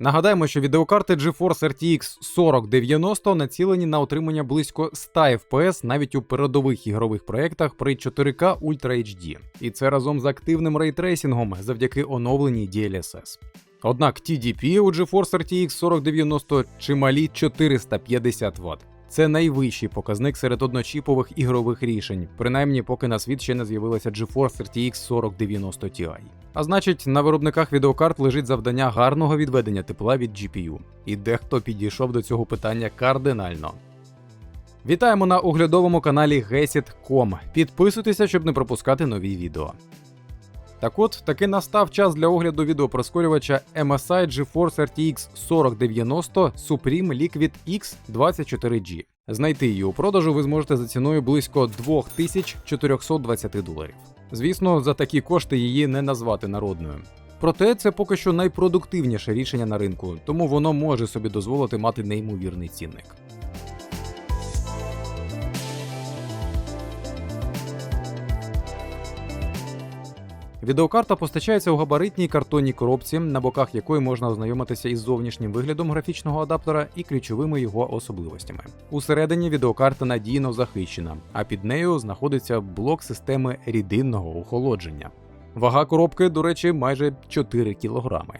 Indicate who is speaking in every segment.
Speaker 1: Нагадаємо, що відеокарти GeForce RTX 4090 націлені на отримання близько 100 FPS навіть у передових ігрових проєктах при 4K Ultra HD. І це разом з активним рейтрейсингом завдяки оновленій DLSS. Однак TDP у GeForce RTX 4090 чималі 450 Вт. Це найвищий показник серед одночіпових ігрових рішень, принаймні поки на світ ще не з'явилася GeForce RTX 4090 Ti. А значить, на виробниках відеокарт лежить завдання гарного відведення тепла від GPU. І дехто підійшов до цього питання кардинально. Вітаємо на оглядовому каналі Gesit.com. Підписуйтеся, щоб не пропускати нові відео. Так от, таки настав час для огляду відеопроскорювача MSI GeForce RTX 4090 Supreme Liquid X24G. Знайти її у продажу ви зможете за ціною близько 2420 доларів. Звісно, за такі кошти її не назвати народною. Проте це поки що найпродуктивніше рішення на ринку, тому воно може собі дозволити мати неймовірний цінник. Відеокарта постачається у габаритній картонній коробці, на боках якої можна ознайомитися із зовнішнім виглядом графічного адаптера і ключовими його особливостями. Усередині відеокарта надійно захищена, а під нею знаходиться блок системи рідинного охолодження. Вага коробки, до речі, майже 4 кілограми.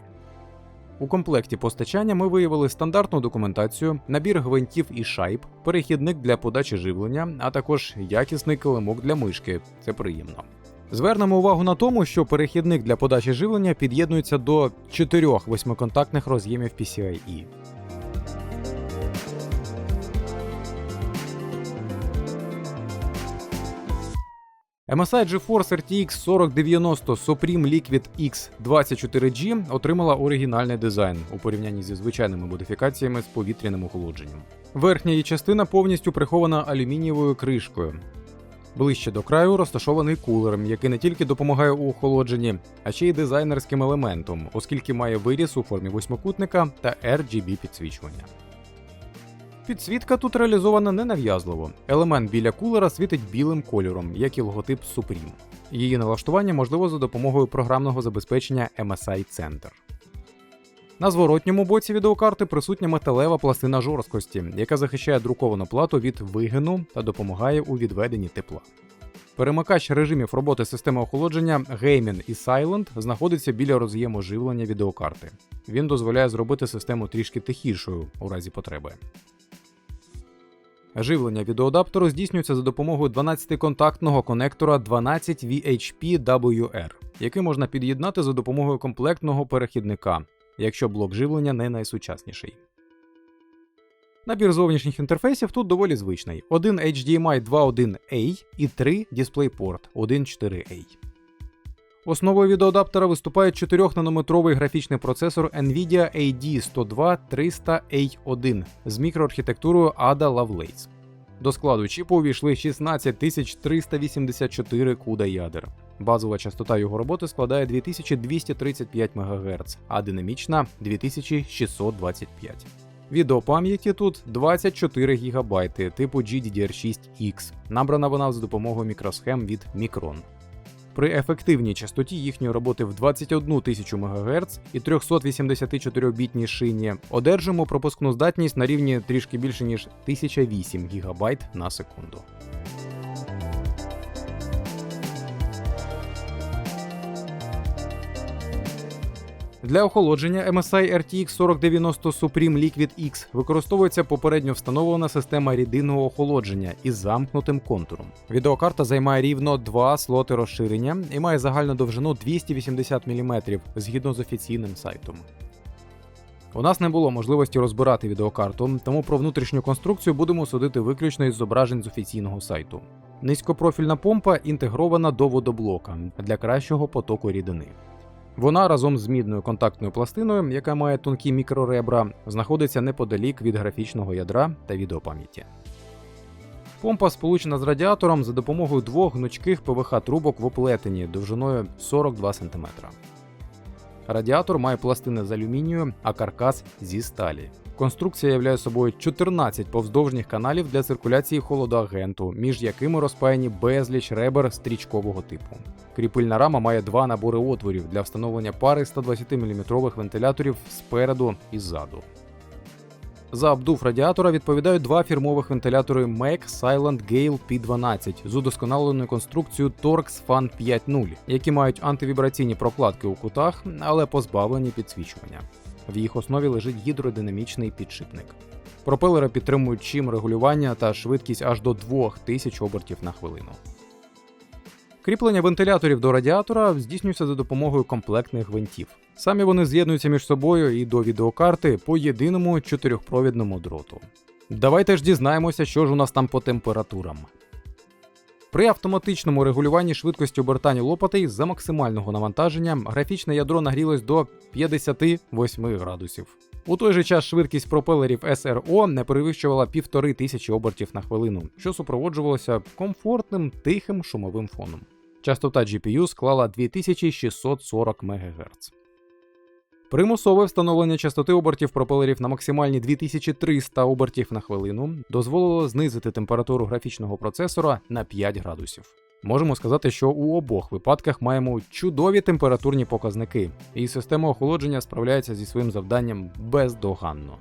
Speaker 1: У комплекті постачання ми виявили стандартну документацію, набір гвинтів і шайб, перехідник для подачі живлення, а також якісний килимок для мишки. Це приємно. Звернемо увагу на тому, що перехідник для подачі живлення під'єднується до чотирьох восьмиконтактних роз'ємів PCIe. MSI GeForce RTX 4090 Supreme Liquid X 24G отримала оригінальний дизайн у порівнянні зі звичайними модифікаціями з повітряним охолодженням. Верхня її частина повністю прихована алюмінієвою кришкою. Ближче до краю розташований кулер, який не тільки допомагає у охолодженні, а ще й дизайнерським елементом, оскільки має виріс у формі восьмикутника та RGB підсвічування. Підсвітка тут реалізована ненав'язливо. Елемент біля кулера світить білим кольором, як і логотип Supreme. Її налаштування можливо за допомогою програмного забезпечення MSI Center. На зворотньому боці відеокарти присутня металева пластина жорсткості, яка захищає друковану плату від вигину та допомагає у відведенні тепла. Перемикач режимів роботи системи охолодження Gaming і Silent знаходиться біля роз'єму живлення відеокарти. Він дозволяє зробити систему трішки тихішою у разі потреби. Живлення відеоадаптеру здійснюється за допомогою 12-контактного конектора 12 VHP-WR, який можна під'єднати за допомогою комплектного перехідника, якщо блок живлення не найсучасніший. Набір зовнішніх інтерфейсів тут доволі звичний: один HDMI 2.1A і 3 DisplayPort 1.4A. Основою відеоадаптера виступає 4-нанометровий графічний процесор Nvidia AD102 300A1 з мікроархітектурою Ada Lovelace. До складу чіпу увійшли 16384 куда ядер. Базова частота його роботи складає 2235 МГц, а динамічна 2625. Відеопам'яті тут 24 ГБ типу GDDR6X. Набрана вона за допомогою мікросхем від Micron. При ефективній частоті їхньої роботи в 21 тисячу МГц і 384-бітній шині одержимо пропускну здатність на рівні трішки більше ніж 1008 ГБ на секунду. Для охолодження MSI RTX 4090 Supreme Liquid X використовується попередньо встановлена система рідинного охолодження із замкнутим контуром. Відеокарта займає рівно два слоти розширення і має загальну довжину 280 мм згідно з офіційним сайтом. У нас не було можливості розбирати відеокарту, тому про внутрішню конструкцію будемо судити виключно із зображень з офіційного сайту. Низькопрофільна помпа інтегрована до водоблока для кращого потоку рідини. Вона разом з мідною контактною пластиною, яка має тонкі мікроребра, знаходиться неподалік від графічного ядра та відеопам'яті. Помпа сполучена з радіатором за допомогою двох гнучких ПВХ трубок в оплетенні довжиною 42 см. Радіатор має пластини з алюмінію, а каркас зі сталі. Конструкція являє собою 14 повздовжніх каналів для циркуляції холодоагенту, між якими розпаяні безліч ребер стрічкового типу. Кріпильна рама має два набори отворів для встановлення пари 120-мм вентиляторів спереду і ззаду. За обдув радіатора відповідають два фірмових вентилятори MEC Silent Gale P12 з удосконаленою конструкцією Torx Fan 5.0, які мають антивібраційні прокладки у кутах, але позбавлені підсвічування. В їх основі лежить гідродинамічний підшипник. Пропелери підтримують чим регулювання та швидкість аж до 2000 обертів на хвилину. Кріплення вентиляторів до радіатора здійснюється за допомогою комплектних гвинтів. Самі вони з'єднуються між собою і до відеокарти по єдиному чотирьохпровідному дроту. Давайте ж дізнаємося, що ж у нас там по температурам. При автоматичному регулюванні швидкості обертання лопатей за максимального навантаження графічне ядро нагрілось до 58 градусів. У той же час швидкість пропелерів SRO не перевищувала півтори тисячі обертів на хвилину, що супроводжувалося комфортним тихим шумовим фоном. Частота GPU склала 2640 МГц. Примусове встановлення частоти обертів пропелерів на максимальні 2300 обертів на хвилину дозволило знизити температуру графічного процесора на 5 градусів. Можемо сказати, що у обох випадках маємо чудові температурні показники, і система охолодження справляється зі своїм завданням бездоганно.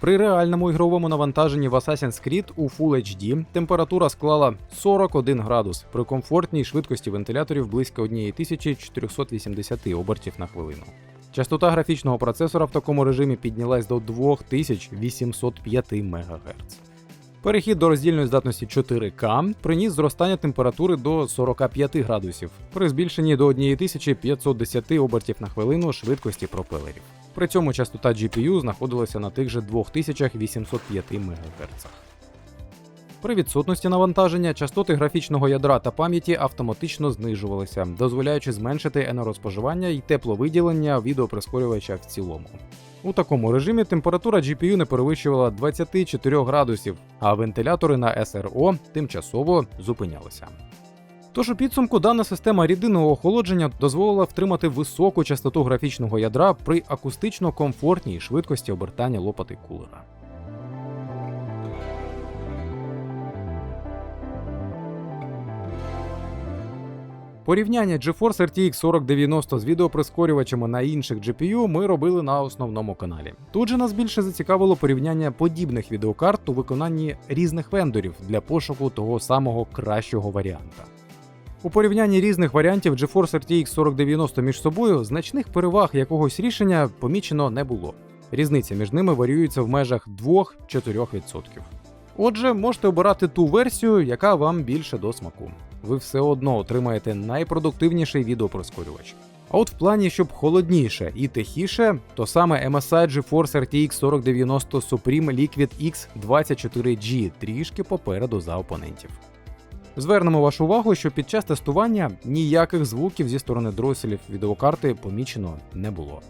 Speaker 1: При реальному ігровому навантаженні в Assassin's Creed у Full HD температура склала 41 градус при комфортній швидкості вентиляторів близько 1480 обертів на хвилину. Частота графічного процесора в такому режимі піднялась до 2805 МГц. Перехід до роздільної здатності 4К приніс зростання температури до 45 градусів при збільшенні до 1510 обертів на хвилину швидкості пропелерів. При цьому частота GPU знаходилася на тих же 2805 МГц. При відсутності навантаження частоти графічного ядра та пам'яті автоматично знижувалися, дозволяючи зменшити енергоспоживання і тепловиділення відеоприскорювача в цілому. У такому режимі температура GPU не перевищувала 24 градусів, а вентилятори на SRO тимчасово зупинялися. Тож у підсумку дана система рідинного охолодження дозволила втримати високу частоту графічного ядра при акустично комфортній швидкості обертання лопати кулера. Порівняння GeForce RTX 4090 з відеоприскорювачами на інших GPU ми робили на основному каналі. Тут же нас більше зацікавило порівняння подібних відеокарт у виконанні різних вендорів для пошуку того самого кращого варіанта. У порівнянні різних варіантів GeForce RTX 4090 між собою значних переваг якогось рішення помічено не було. Різниця між ними варіюється в межах 2-4%. Отже, можете обирати ту версію, яка вам більше до смаку. Ви все одно отримаєте найпродуктивніший відеопроскорювач. А от в плані, щоб холодніше і тихіше, то саме MSI GeForce RTX 4090 Supreme Liquid X 24G трішки попереду за опонентів. Звернемо вашу увагу, що під час тестування ніяких звуків зі сторони дроселів відеокарти помічено не було.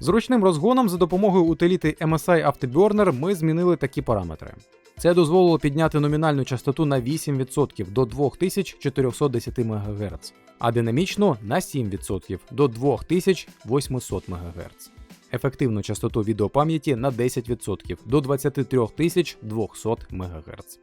Speaker 1: Зручним розгоном за допомогою утиліти MSI Afterburner ми змінили такі параметри. Це дозволило підняти номінальну частоту на 8% до 2410 МГц, а динамічну на 7% до 2800 МГц. Ефективну частоту відеопам'яті на 10% до 23200 МГц.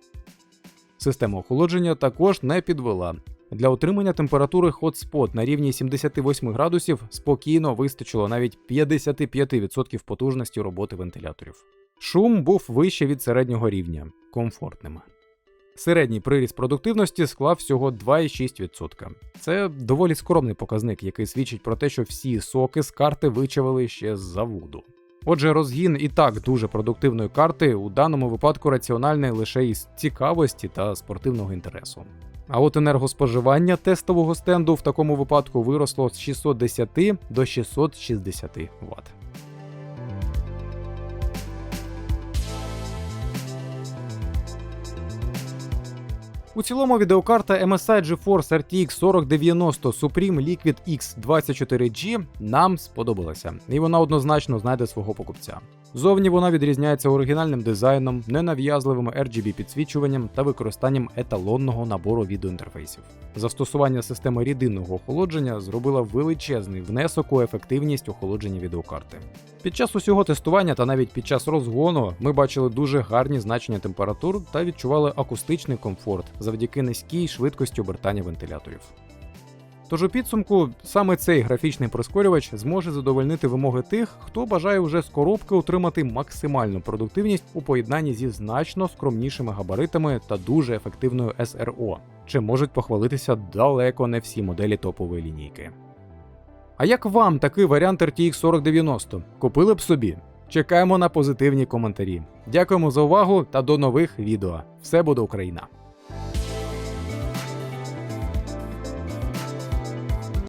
Speaker 1: Система охолодження також не підвела. Для отримання температури Hotspot на рівні 78 градусів спокійно вистачило навіть 55% потужності роботи вентиляторів. Шум був вище від середнього рівня, комфортним. Середній приріст продуктивності склав всього 2,6%. Це доволі скромний показник, який свідчить про те, що всі соки з карти вичавили ще з заводу. Отже, розгін і так дуже продуктивної карти у даному випадку раціональний лише із цікавості та спортивного інтересу. А от енергоспоживання тестового стенду в такому випадку виросло з 610 до 660 Вт. У цілому відеокарта MSI GeForce RTX 4090 Supreme Liquid X 24G нам сподобалася, і вона однозначно знайде свого покупця. Зовні вона відрізняється оригінальним дизайном, ненав'язливим RGB підсвічуванням та використанням еталонного набору відеоінтерфейсів. Застосування системи рідинного охолодження зробило величезний внесок у ефективність охолодження відеокарти. Під час усього тестування та навіть під час розгону ми бачили дуже гарні значення температур та відчували акустичний комфорт завдяки низькій швидкості обертання вентиляторів. Тож у підсумку саме цей графічний прискорювач зможе задовольнити вимоги тих, хто бажає вже з коробки отримати максимальну продуктивність у поєднанні зі значно скромнішими габаритами та дуже ефективною SRO, чим можуть похвалитися далеко не всі моделі топової лінійки. А як вам такий варіант RTX 4090? Купили б собі? Чекаємо на позитивні коментарі. Дякуємо за увагу та до нових відео. Все буде Україна!